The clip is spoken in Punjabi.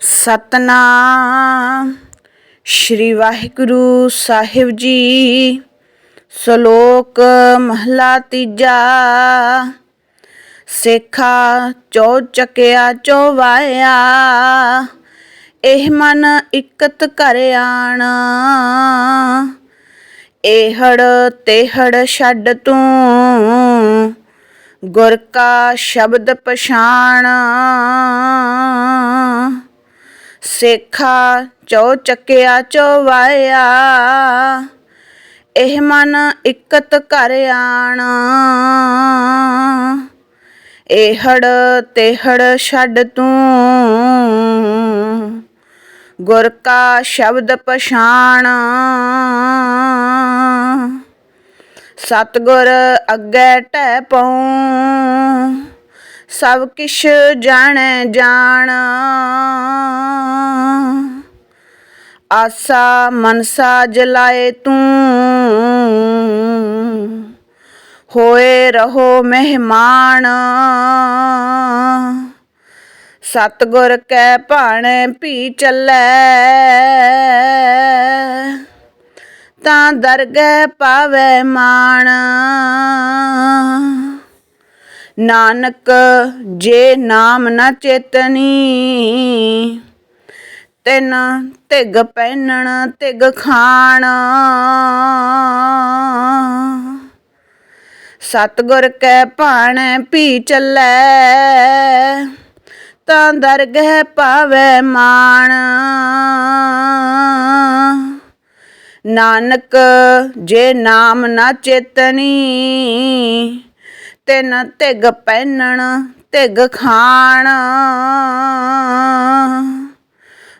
ਸਤਨਾਮ। ਸ਼੍ਰੀ ਵਾਹਿਗੁਰੂ ਸਾਹਿਬ ਜੀ, ਸ਼ਲੋਕ ਮਹਲਾ ਤੀਜਾ। ਸੇਖਾ ਚੋ ਚਕਿਆ ਚੋਵਾਇਆ ਇਹ ਮਨ ਇਕਤ ਘਰ ਆਣ। ਇਹੜ ਤੇਹੜ ਛੱਡ ਤੂੰ, ਗੁਰ ਕਾ ਸ਼ਬਦ ਪਛਾਣ। ਸੇਖਾ ਚੋ ਚੱਕਿਆ ਚੋਵਾਇਆ ਇਹ ਮਨ ਇਕਤ ਘਰ ਆਣ। ਇਹੜ ਤੇਹੜ ਛੱਡ ਤੂੰ। ਗੁਰ ਕਾ ਸ਼ਬਦ ਪਛਾਣ। ਸਤਗੁਰ ਅੱਗੇ ਟਹਿ ਪਉ। ਸਭ ਕਿਛ ਜਾਣੈ ਜਾਣ। ਆਸਾ ਮਨਸਾ ਜਲਾਏ ਤੂੰ। ਹੋਏ ਰਹੋ ਮਹਿਮਾਨ। ਸਤਗੁਰ ਕੈ ਭਾਣੇ ਭੀ ਚੱਲੈ। ਤਾਂ ਦਰਗਹਿ ਪਾਵੈ ਮਾਣ। ਨਾਨਕ ਜੇ ਨਾਮ ਨਾ ਚੇਤਨੀ ਤਿਨ, ਤਿਗ ਪਹਿਨਣ, ਤਿਗ ਖਾਣ। ਸਤਗੁਰ ਕੈ ਭਾਣੇ, ਭੀ ਚੱਲੈ। ਤਾਂ ਦਰਗਹਿ ਪਾਵੈ ਮਾਣ। ਨਾਨਕ, ਜੇ ਨਾਮ ਨਾ ਚੇਤਨੀ, ਤਿਨ ਤਿਗ ਪਹਿਨਣ, ਤਿਗ ਖਾਣ।